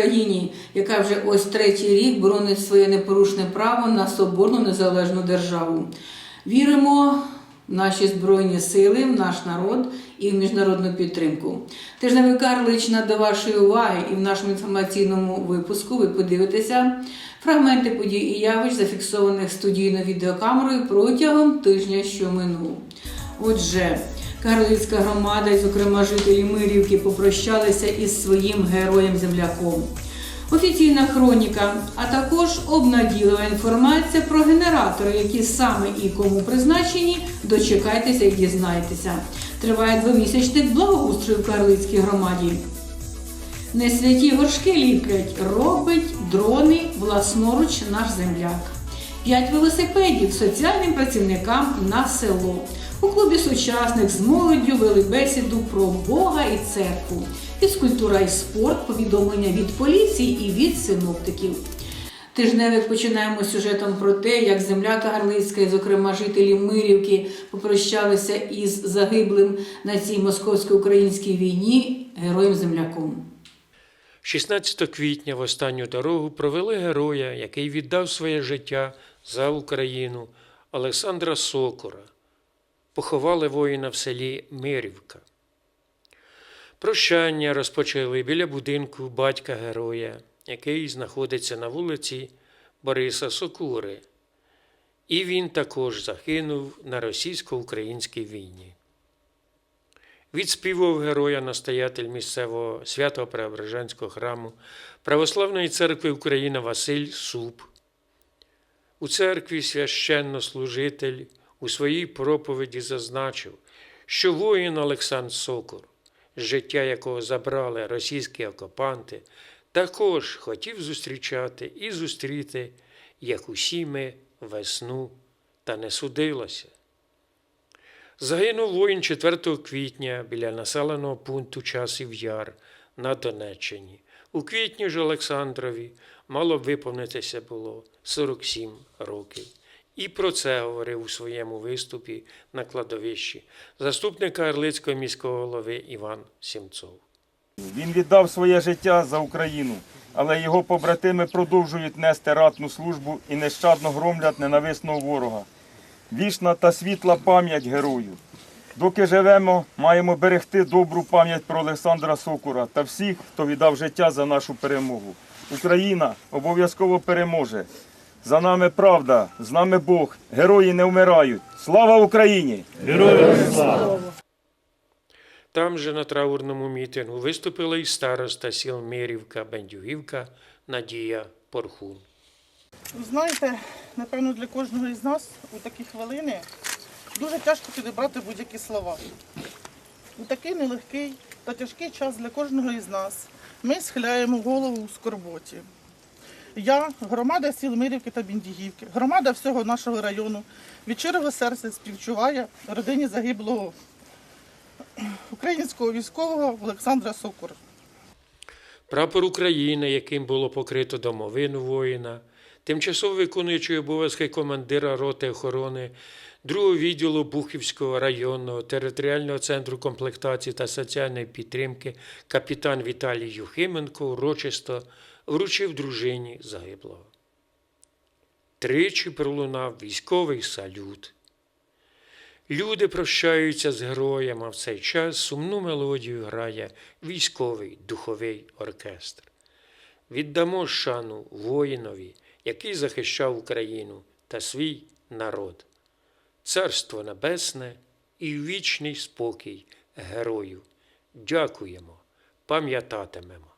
Україні, яка вже ось третій рік боронить своє непорушне право на соборну незалежну державу. Віримо в наші збройні сили, в наш народ і в міжнародну підтримку. Тижневий Карлична до вашої уваги і в нашому інформаційному випуску ви подивитеся фрагменти подій і явищ, зафіксованих студійно відеокамерою протягом тижня, що минув. Отже, Карлицька громада, і, зокрема жителі Мирівки, попрощалися із своїм героєм-земляком. Офіційна хроніка, а також обнадійлива інформація про генератори, які саме і кому призначені, дочекайтеся і дізнайтеся. Триває двомісячник благоустрою в Карлицькій громаді. Не святі горшки ліплять, робить дрони власноруч наш земляк. П'ять велосипедів соціальним працівникам на село. У клубі сучасних з молоддю вели бесіду про Бога і церкву. Фізкультура і спорт, повідомлення від поліції і від синоптиків. Тижневик починаємо сюжетом про те, як земля Кагарлицька, і, зокрема жителі Мирівки, попрощалися із загиблим на цій московсько-українській війні героєм-земляком. 16 квітня в останню дорогу провели героя, який віддав своє життя за Україну Олександра Сокора. Поховали воїна в селі Мирівка. Прощання розпочали біля будинку батька героя, який знаходиться на вулиці Бориса Сокури. І він також загинув на російсько-українській війні. Відспівав героя настоятель місцевого свято-преображенського храму Православної церкви України Василь Суп. У церкві священнослужитель у своїй проповіді зазначив, що воїн Олександр Сокор, життя якого забрали російські окупанти, також хотів зустрічати і зустріти, як усі ми, весну, та не судилося. Загинув воїн 4 квітня біля населеного пункту Часів Яр на Донеччині. У квітні ж Олександрові мало б виповнитися було 47 років. І про це говорив у своєму виступі на кладовищі заступник Карлицького міського голови Іван Сімцов. Він віддав своє життя за Україну, але його побратими продовжують нести ратну службу і нещадно громлять ненависного ворога. Вічна та світла пам'ять герою. Доки живемо, маємо берегти добру пам'ять про Олександра Сокура та всіх, хто віддав життя за нашу перемогу. Україна обов'язково переможе. За нами правда, з нами Бог. Герої не вмирають. Слава Україні! Героям! Там же на траурному мітингу виступила і староста сіл Мирівка, Бендюгівка Надія Порхун. Знаєте, напевно, для кожного із нас у такі хвилини дуже тяжко підібрати будь-які слова. У такий нелегкий та тяжкий час для кожного із нас ми схиляємо голову у скорботі. Я, громада сіл Мирівки та Біндігівки, громада всього нашого району від щирого серця співчуває родині загиблого українського військового Олександра Сокура. Прапор України, яким було покрито домовину воїна, тимчасово виконуючий обов'язки командира роти охорони другого відділу Бухівського районного територіального центру комплектації та соціальної підтримки капітан Віталій Юхименко урочисто вручив дружині загиблого. Тричі пролунав військовий салют. Люди прощаються з героями, а в цей час сумну мелодію грає військовий духовий оркестр. Віддамо шану воїнові, який захищав Україну та свій народ. Царство Небесне і вічний спокій герою. Дякуємо, пам'ятатимемо.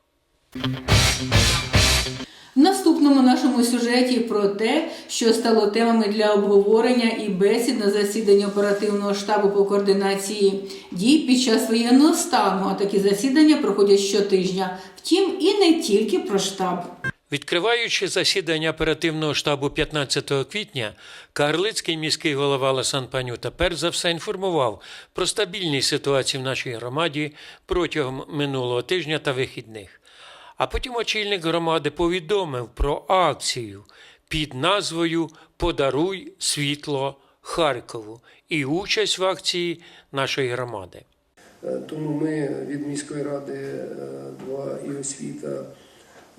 В наступному нашому сюжеті про те, що стало темами для обговорення і бесід на засіданні оперативного штабу по координації дій під час воєнного стану. А такі засідання проходять щотижня. Втім, і не тільки про штаб. Відкриваючи засідання оперативного штабу 15 квітня, Карлицький міський голова Ласан Панюта перш за все інформував про стабільність ситуації в нашій громаді протягом минулого тижня та вихідних. А потім очільник громади повідомив про акцію під назвою Подаруй світло Харкову і участь в акції нашої громади. Е, Тому ми від міської ради е, 2 і освіта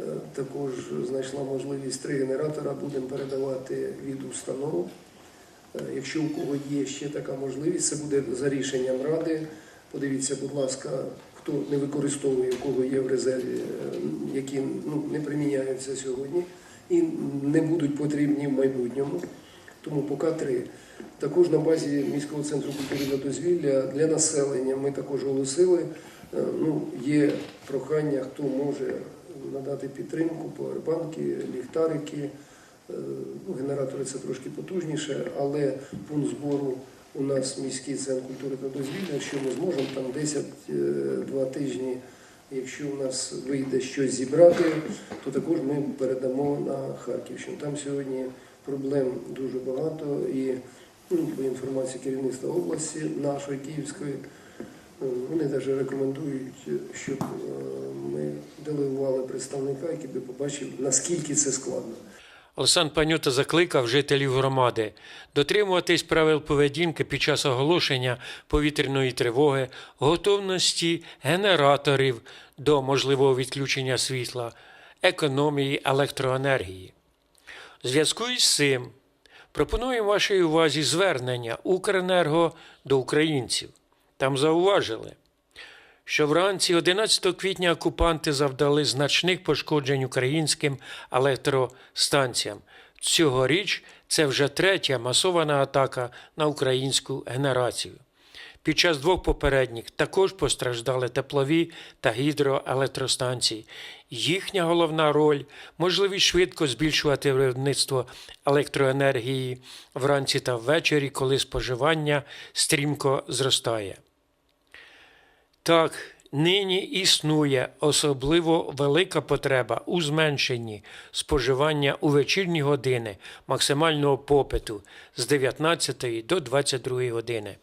е, також знайшла можливість три генератора будемо передавати від установ. Е, Якщо у кого є ще така можливість, це буде за рішенням ради. Подивіться, будь ласка, хто не використовує, у кого є в резерві, е, які ну, не приміняються сьогодні і не будуть потрібні в майбутньому. Тому поки три. Також на базі міського центру культури та дозвілля для населення ми також оголосили. е, Ну, є прохання, хто може надати підтримку, повербанки, ліхтарики. Е, Ну, генератори це трошки потужніше, але пункт збору у нас міський центр культури та дозвілля. Якщо ми зможемо там 10-2 тижні, якщо у нас вийде щось зібрати, то також ми передамо на Харківщину. Там сьогодні проблем дуже багато і ну, по інформації керівництва області нашої Київської. е, Вони навіть рекомендують, щоб е, ми делегували представника, який би побачив, наскільки це складно. Олександр Панюта закликав жителів громади дотримуватись правил поведінки під час оголошення повітряної тривоги, готовності генераторів до можливого відключення світла, економії електроенергії. В зв'язку із цим пропонуємо вашій увазі звернення Укренерго до українців. Там зауважили, що вранці 11 квітня окупанти завдали значних пошкоджень українським електростанціям. Цьогоріч це вже третя масована атака на українську генерацію. Під час двох попередніх також постраждали теплові та гідроелектростанції. Їхня головна роль можливість швидко збільшувати виробництво електроенергії вранці та ввечері, коли споживання стрімко зростає. Так, нині існує особливо велика потреба у зменшенні споживання у вечірні години максимального попиту з 19 до 22 години.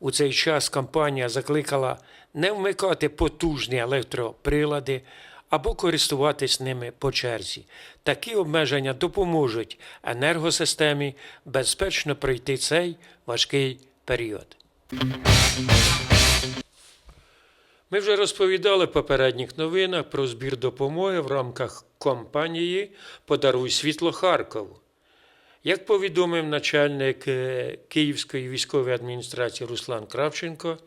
У цей час компанія закликала не вмикати потужні електроприлади або користуватись ними по черзі. Такі обмеження допоможуть енергосистемі безпечно пройти цей важкий період. Ми вже розповідали в попередніх новинах про збір допомоги в рамках кампанії Подаруй світло Харкову. Як повідомив начальник е, Київської військової адміністрації Руслан Кравченко,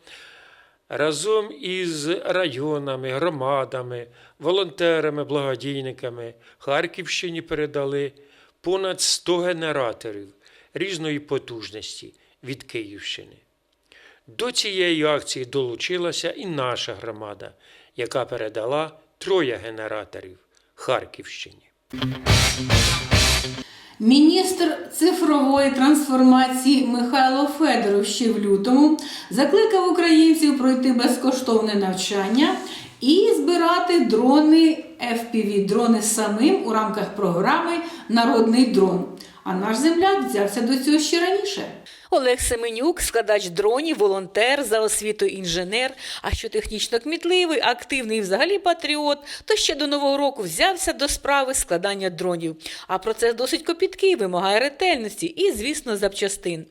разом із районами, громадами, волонтерами, благодійниками Харківщині передали понад 100 генераторів різної потужності від Київщини. До цієї акції долучилася і наша громада, яка передала троє генераторів Харківщині. Міністр цифрової трансформації Михайло Федоров ще в лютому закликав українців пройти безкоштовне навчання і збирати дрони FPV, дрони самим у рамках програми Народний дрон. А наш земляк взявся до цього ще раніше. Олег Семенюк, складач дронів, волонтер за освітою інженер, а що технічно кмітливий, активний і взагалі патріот, то ще до нового року взявся до справи складання дронів. А процес досить копіткий, вимагає ретельності і, звісно, запчастин.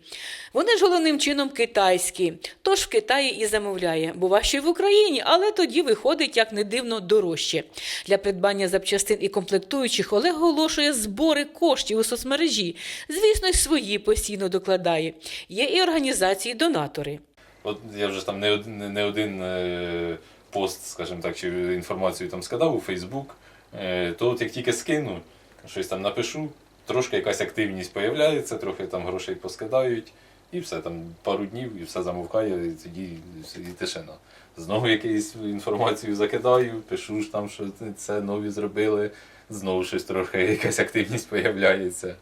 Вони ж головним чином китайські, тож в Китаї і замовляє. Бува, що й в Україні, але тоді виходить, як не дивно, дорожче. Для придбання запчастин і комплектуючих Олег оголошує збори коштів у соцмережі. Звісно, свої постійно докладає. Є і організації донатори. От я вже там не один, не один е, пост, скажімо так, чи інформацію там скидав у Фейсбук, е, то от як тільки скину, щось там напишу, трошки якась активність появляється, трохи там грошей поскидають, і все там пару днів, і все замовкає, і тоді і тишина. Знову якусь інформацію закидаю, пишу ж там, що це нові зробили, знову щось трохи якась активність появляється.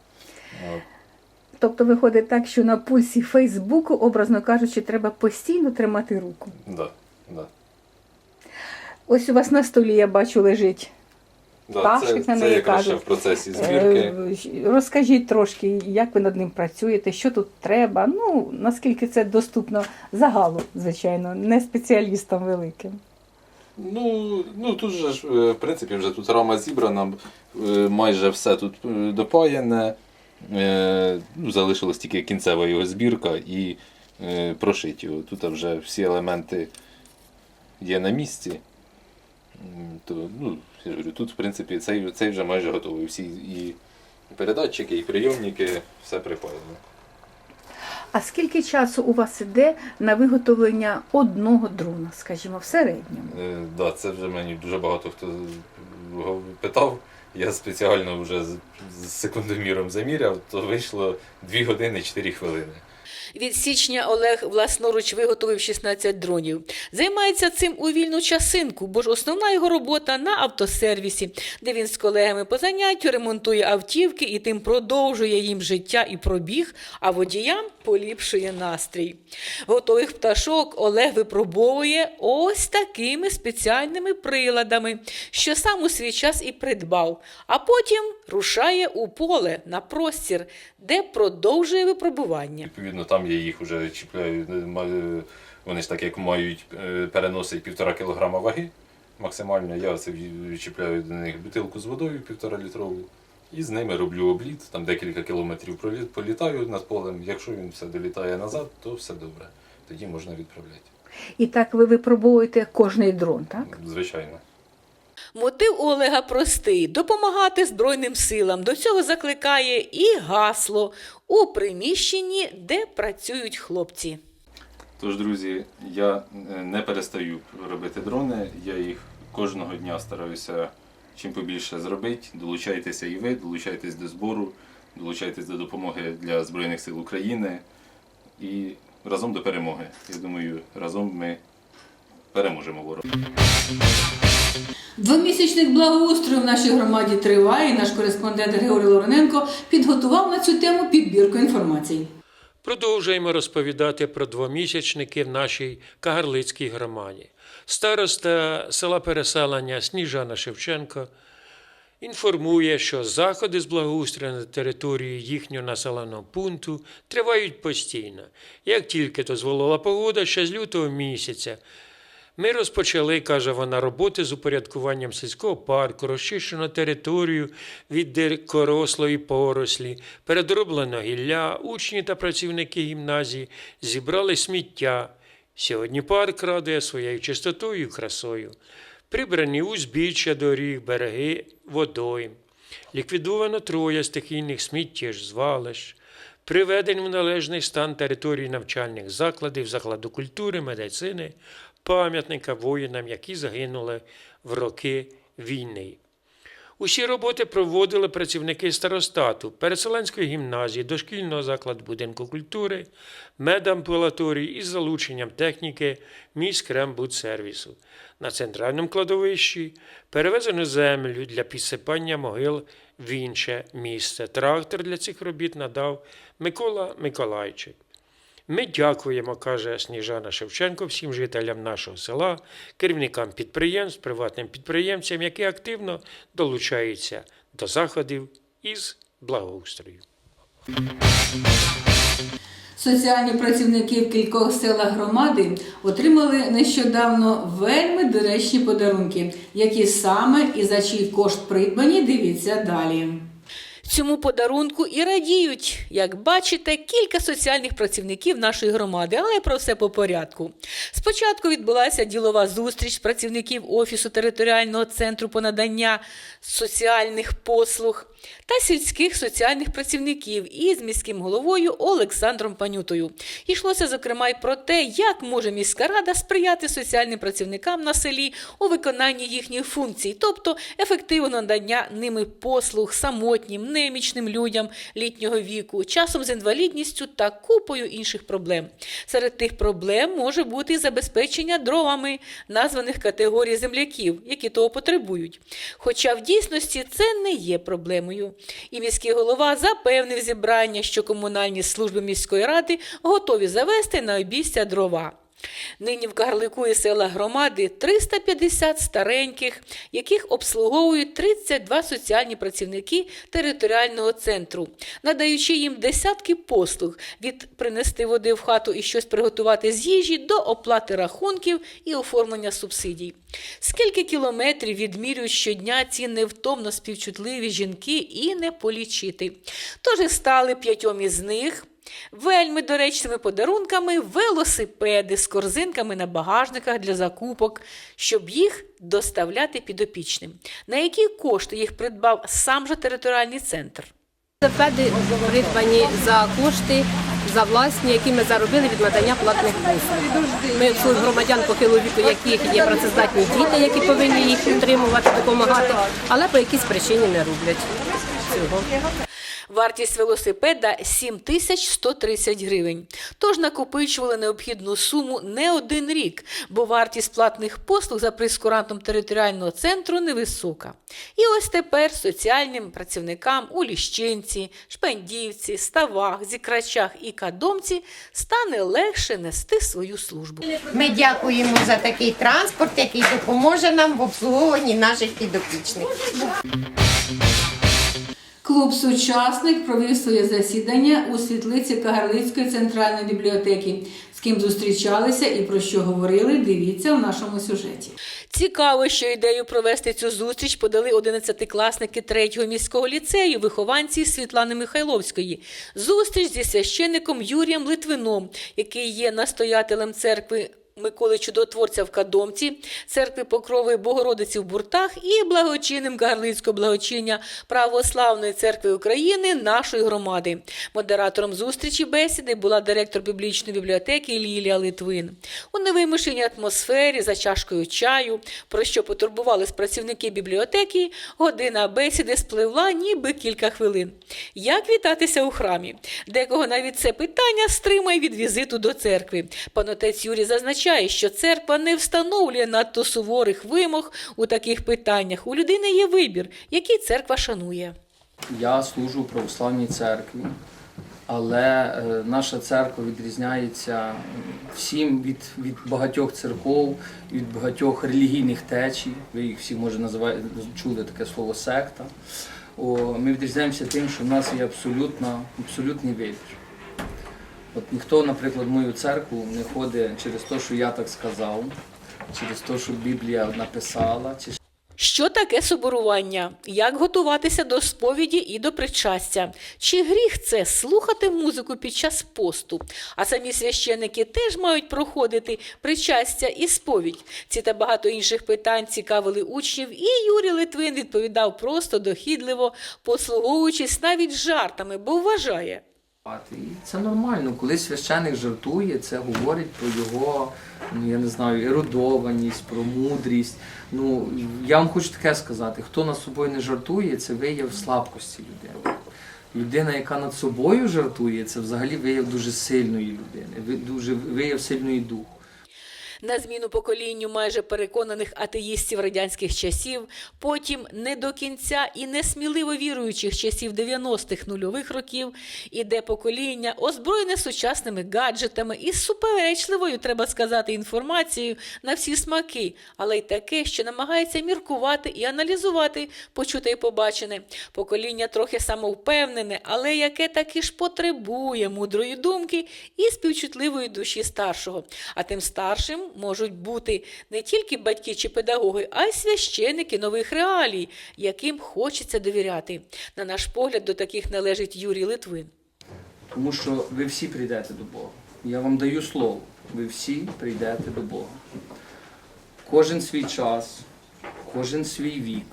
От. Тобто виходить так, що на пульсі Фейсбуку, образно кажучи, треба постійно тримати руку. Да, да. Ось у вас на столі, я бачу, лежить. Да, Пташки це, на це неї якраз ще кажуть. в процесі збірки. Е, Розкажіть трошки, як ви над ним працюєте, що тут треба. Ну, наскільки це доступно загалу, звичайно, не спеціалістам великим. Ну, ну тут же ж, е, в принципі, вже тут рама зібрана, е, майже все тут е, допаяне. Е, Ну, залишилась тільки кінцева його збірка і е, прошить його. Тут вже всі елементи є на місці, то ну, я говорю, тут, в принципі, цей, цей вже майже готовий. Всі і передатчики, і прийомники, все припаяно. А скільки часу у вас іде на виготовлення одного дрона, скажімо, в середньому? Е, да, це вже мені дуже багато хто питав. Я спеціально вже з, секундоміром заміряв, то вийшло 2 години 4 хвилини. Від січня Олег власноруч виготовив 16 дронів. Займається цим у вільну часинку, бо ж основна його робота на автосервісі, де він з колегами по заняттю ремонтує автівки і тим продовжує їм життя і пробіг, а водіям поліпшує настрій. Готових пташок Олег випробовує ось такими спеціальними приладами, що сам у свій час і придбав, а потім рушає у поле на простір, де продовжує випробування. Відповідно, там я їх вже чіпляю. е, Вони ж так як мають е, переносить півтора кілограма ваги максимально. Я це чіпляю до них бутилку з водою півтора літрову. І з ними роблю обліт, там декілька кілометрів політаю над полем. Якщо він все долітає назад, то все добре. Тоді можна відправляти. І так ви випробовуєте кожний дрон, так? Звичайно. Мотив у Олега простий допомагати Збройним силам. До цього закликає і гасло у приміщенні, де працюють хлопці. Тож, друзі, я е, не перестаю робити дрони. Я їх кожного дня стараюся чим побільше зробити. Долучайтеся і ви, долучайтесь до збору, долучайтесь до допомоги для Збройних сил України і разом до перемоги. Я думаю, разом ми переможемо ворога. Двомісячник благоустрою в нашій громаді триває. Наш кореспондент Григорій Лавриненко підготував на цю тему підбірку інформації. Продовжуємо розповідати про двомісячники в нашій Кагарлицькій громаді. Староста села переселення Сніжана Шевченко інформує, що заходи з благоустрою на території їхнього населеного пункту тривають постійно. Як тільки дозволила погода, ще з лютого місяця ми розпочали, каже вона, роботи з упорядкуванням сільського парку, розчищено територію від дикорослої порослі, передроблено гілля, учні та працівники гімназії зібрали сміття. Сьогодні парк радує своєю чистотою і красою. Прибрані узбіччя доріг, береги водойм. Ліквідовано троє стихійних сміттєж, звалищ. Приведені в належний стан території навчальних закладів, закладу культури, медицини, пам'ятника воїнам, які загинули в роки війни. Усі роботи проводили працівники старостату, переселенської гімназії, дошкільного закладу будинку культури, медамбулаторії із залученням техніки міськрембудсервісу. На центральному кладовищі перевезено землю для підсипання могил в інше місце. Трактор для цих робіт надав Микола Миколайчик. Ми дякуємо, каже Сніжана Шевченко, всім жителям нашого села, керівникам підприємств, приватним підприємцям, які активно долучаються до заходів із благоустрою. Соціальні працівники в кількох селах громади отримали нещодавно вельми доречні подарунки, які саме і за чий кошт придбані, дивіться далі. Цьому подарунку і радіють, як бачите, кілька соціальних працівників нашої громади, але про все по порядку. Спочатку відбулася ділова зустріч працівників Офісу територіального центру по надання соціальних послуг та сільських соціальних працівників із міським головою Олександром Панютою. Йшлося, зокрема, й про те, як може міська рада сприяти соціальним працівникам на селі у виконанні їхніх функцій, тобто ефективно надання ними послуг самотнім, немічним людям літнього віку, часом з інвалідністю та купою інших проблем. Серед тих проблем може бути забезпечення дровами названих категорій земляків, які того потребують. Хоча в дійсності це не є проблемою. І міський голова запевнив зібрання, що комунальні служби міської ради готові завести на обійстя дрова. Нині в Кагарлику і села громади 350 стареньких, яких обслуговують 32 соціальні працівники територіального центру, надаючи їм десятки послуг від принести води в хату і щось приготувати з їжі до оплати рахунків і оформлення субсидій. Скільки кілометрів відмірюють щодня ці невтомно співчутливі жінки і не полічити. Тож і стали п'ятьом із них Вельми доречними подарунками велосипеди з корзинками на багажниках для закупок, щоб їх доставляти підопічним. На які кошти їх придбав сам же територіальний центр. Велосипеди придбані за кошти, за власні, які ми заробили від надання платних послуг. Ми громадян похилого віку, яких є працездатні діти, які повинні їх утримувати, допомагати, але по якійсь причині не роблять цього. Вартість велосипеда 7130 гривень. Тож накопичували необхідну суму не один рік, бо вартість платних послуг за прескурантом територіального центру невисока. І ось тепер соціальним працівникам у Ліщинці, Шпендівці, Ставах, Зікрачах і Кадомці стане легше нести свою службу. Ми дякуємо за такий транспорт, який допоможе нам в обслуговуванні наших підопічних. Клуб Сучасник провів своє засідання у світлиці Кагарлицької центральної бібліотеки. З ким зустрічалися і про що говорили, дивіться в нашому сюжеті. Цікаво, що ідею провести цю зустріч подали 11-класники 3-го міського ліцею, вихованці Світлани Михайловської. Зустріч зі священником Юрієм Литвином, який є настоятелем церкви. Миколи Чудотворця в Кадомці, церкви Покрови Богородиці в Буртах і благочинним Кагарлицького благочиння Православної церкви України нашої громади. Модератором зустрічі бесіди була директор біблічної бібліотеки Лілія Литвин. У невимушеній атмосфері за чашкою чаю, про що потурбувались працівники бібліотеки, година бесіди спливла ніби кілька хвилин. Як вітатися у храмі? Декого навіть це питання стримає від візиту до церкви. Пан отець Юрій зазначає, що церква не встановлює надто суворих вимог у таких питаннях. У людини є вибір, який церква шанує. Я служу в православній церкві, але е, наша церква відрізняється всім від, від багатьох церков, від багатьох релігійних течій. Ви їх всі може називаєте, чули таке слово секта. О, ми відрізняємося тим, що в нас є абсолютно, абсолютний вибір. От ніхто, наприклад, в мою церкву не ходить через те, що я так сказав, через те, що Біблія написала, чи Що таке соборування? Як готуватися до сповіді і до причастя? Чи гріх це слухати музику під час посту? А самі священники теж мають проходити причастя і сповідь. Ці та багато інших питань цікавили учнів, і Юрій Литвин відповідав просто дохідливо, послуговуючись навіть жартами, бо вважає. І це нормально, коли священик жартує, це говорить про його, ну я не знаю, ерудованість, про мудрість. Ну я вам хочу таке сказати: хто над собою не жартує, це вияв слабкості людини. Людина, яка над собою жартує, це взагалі вияв дуже сильної людини, дуже вияв сильної духу. На зміну поколінню майже переконаних атеїстів радянських часів, потім не до кінця і несміливо віруючих часів 90-х нульових років, іде покоління, озброєне сучасними гаджетами і суперечливою, треба сказати, інформацією на всі смаки, але й таке, що намагається міркувати і аналізувати почуте і побачене. Покоління трохи самовпевнене, але яке таки ж потребує мудрої думки і співчутливої душі старшого. А тим старшим можуть бути не тільки батьки чи педагоги, а й священики нових реалій, яким хочеться довіряти. На наш погляд, до таких належить Юрій Литвин. Тому що ви всі прийдете до Бога. Я вам даю слово, ви всі прийдете до Бога. Кожен свій час, кожен свій вік,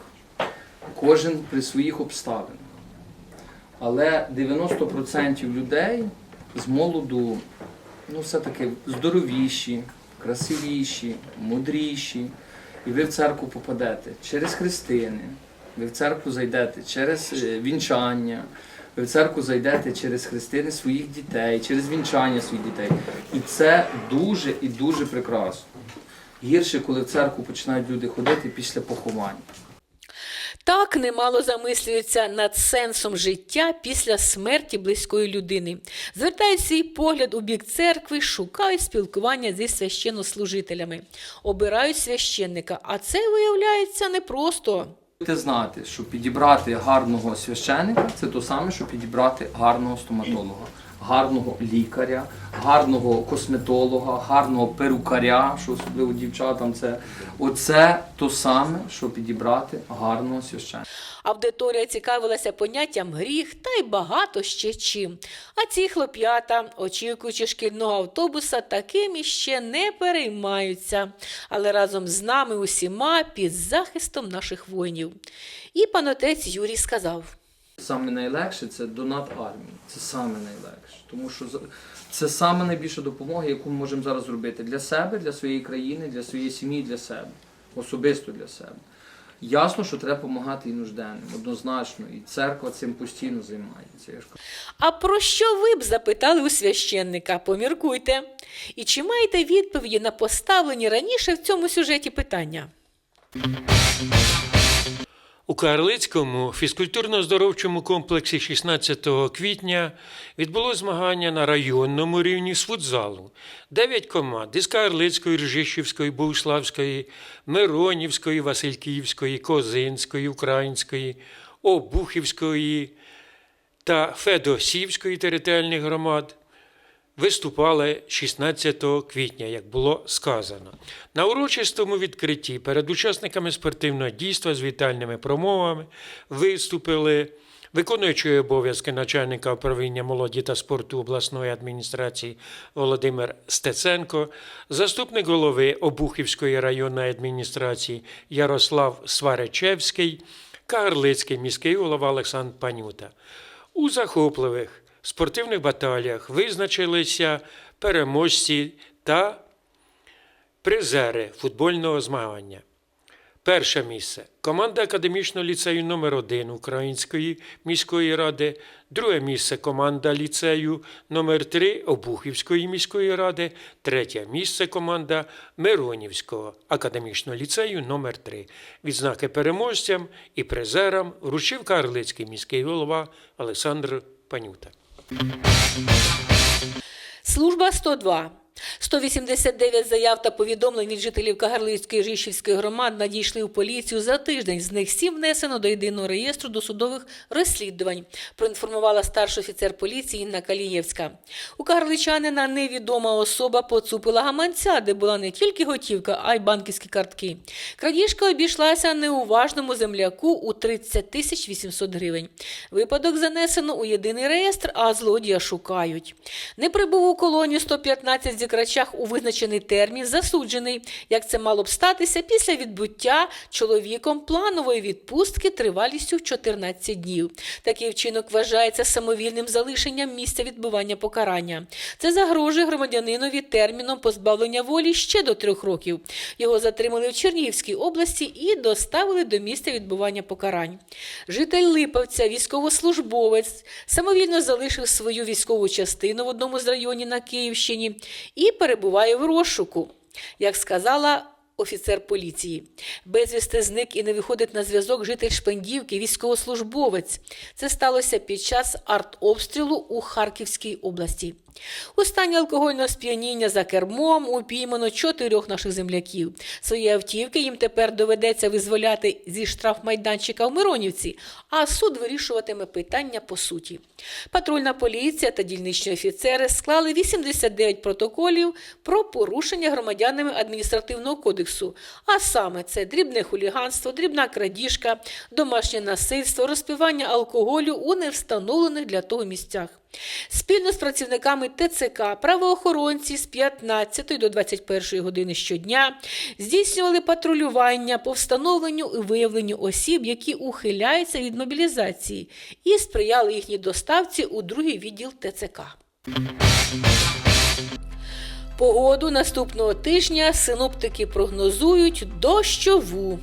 кожен при своїх обставинах. Але 90% людей з молоду ну, все-таки здоровіші, красивіші, мудріші. І ви в церкву попадете через хрестини, ви в церкву зайдете через е, вінчання, ви в церкву зайдете через хрестини своїх дітей, через вінчання своїх дітей. І це дуже і дуже прекрасно. Гірше, коли в церкву починають люди ходити після поховання. Так немало замислюються над сенсом життя після смерті близької людини. Звертають свій погляд у бік церкви, шукають спілкування зі священнослужителями, обирають священника, а це виявляється непросто. Будете знати, що підібрати гарного священика це то саме, що підібрати гарного стоматолога. Гарного лікаря, гарного косметолога, гарного перукаря, що особливо дівчатам це оце то саме, що підібрати гарного священника. Аудиторія цікавилася поняттям гріх та й багато ще чим. А ці хлоп'ята, очікуючи шкільного автобуса, таким іще не переймаються, але разом з нами усіма під захистом наших воїнів. І панотець Юрій сказав. Саме найлегше це донат армії. Це саме найлегше. Тому що це саме найбільша допомога, яку ми можемо зараз зробити для себе, для своєї країни, для своєї сім'ї, для себе, особисто для себе. Ясно, що треба допомагати і нужденним, однозначно, і церква цим постійно займається. А про що ви б запитали у священника? Поміркуйте. І чи маєте відповіді на поставлені раніше в цьому сюжеті питання? У Карлицькому фізкультурно-здоровчому комплексі 16 квітня відбулось змагання на районному рівні з футзалу. Дев'ять команд із Карлицької, Ржищівської, Богуславської, Миронівської, Васильківської, Козинської, Української, Обухівської та Федосівської територіальних громад виступали 16 квітня, як було сказано. На урочистому відкритті перед учасниками спортивного дійства з вітальними промовами виступили виконуючий обов'язки начальника управління молоді та спорту обласної адміністрації Володимир Стеценко, заступник голови Обухівської районної адміністрації Ярослав Сваречевський, Карлицький міський голова Олександр Панюта. У захопливих спортивних баталіях визначилися переможці та призери футбольного змагання. Перше місце команда академічного ліцею номер 1 Української міської ради, друге місце команда ліцею номер 3 Обухівської міської ради, третє місце команда Миронівського академічного ліцею номер 3 Відзнаки переможцям і призерам вручив Карлицький міський голова Олександр Панюта. Служба 102. 189 заяв та повідомлень від жителів Кагарлицької Рішівської громад надійшли у поліцію за тиждень. З них сім внесено до єдиного реєстру досудових розслідувань. Проінформувала старший офіцер поліції Інна Калієвська. У кагарличанина невідома особа поцупила гаманця, де була не тільки готівка, а й банківські картки. Крадіжка обійшлася неуважному земляку у 30 тисяч 800 гривень. Випадок занесено у єдиний реєстр, а злодія шукають. Не прибув у колонію 115 зікрачах у визначений термін, засуджений, як це мало б статися після відбуття чоловіком планової відпустки тривалістю в 14 днів. Такий вчинок вважається самовільним залишенням місця відбування покарання. Це загрожує громадянинові терміном позбавлення волі ще до трьох років. Його затримали в Чернігівській області і доставили до місця відбування покарань. Житель Липовця, військовослужбовець, самовільно залишив свою військову частину в одному з районів на Київщині і перебуває в розшуку, як сказала офіцер поліції. Безвісти зник і не виходить на зв'язок житель Шпендівки, військовослужбовець. Це сталося під час артобстрілу у Харківській області. У стані алкогольного сп'яніння за кермом упіймано чотирьох наших земляків. Свої автівки їм тепер доведеться визволяти зі штрафмайданчика в Миронівці, а суд вирішуватиме питання по суті. Патрульна поліція та дільничні офіцери склали 89 протоколів про порушення громадянами адміністративного кодексу, а саме це дрібне хуліганство, дрібна крадіжка, домашнє насильство, розпивання алкоголю у невстановлених для того місцях. Спільно з працівниками ТЦК правоохоронці з 15 до 21 години щодня здійснювали патрулювання по встановленню і виявленню осіб, які ухиляються від мобілізації, і сприяли їхній доставці у другий відділ ТЦК. Погоду наступного тижня синоптики прогнозують дощову.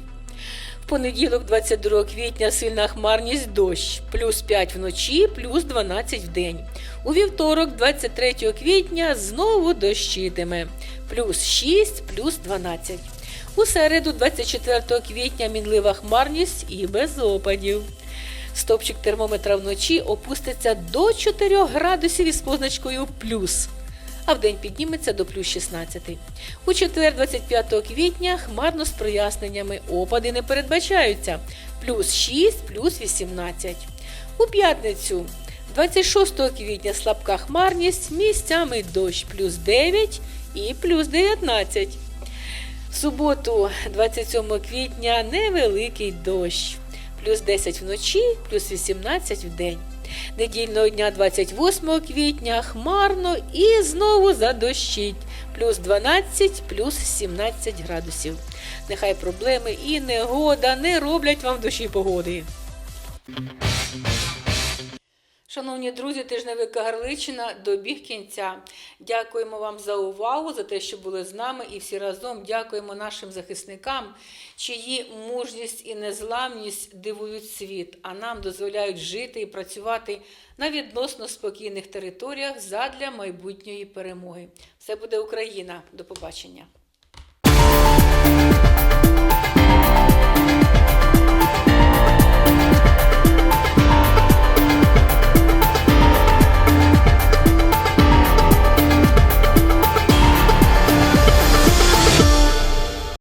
В понеділок, 22 квітня, сильна хмарність дощ, плюс 5 вночі, плюс 12 в день. У вівторок, 23 квітня, знову дощитиме, плюс 6, плюс 12. У середу, 24 квітня, мінлива хмарність і без опадів. Стопчик термометра вночі опуститься до 4 градусів із позначкою плюс а вдень підніметься до плюс 16. У четвер, 25 квітня, хмарно з проясненнями. Опади не передбачаються. Плюс 6, плюс 18. У п'ятницю, 26 квітня слабка хмарність, місцями дощ плюс 9 і плюс 19. В суботу, 27 квітня, невеликий дощ. Плюс 10 вночі, плюс 18 в день. Недільного дня 28 квітня хмарно і знову задощить. Плюс 12, плюс 17 градусів. Нехай проблеми і негода не роблять вам в душі погоди. Шановні друзі, тижневик Гарличина добіг кінця. Дякуємо вам за увагу, за те, що були з нами, і всі разом дякуємо нашим захисникам, чиї мужність і незламність дивують світ, а нам дозволяють жити і працювати на відносно спокійних територіях задля майбутньої перемоги. Все буде Україна. До побачення.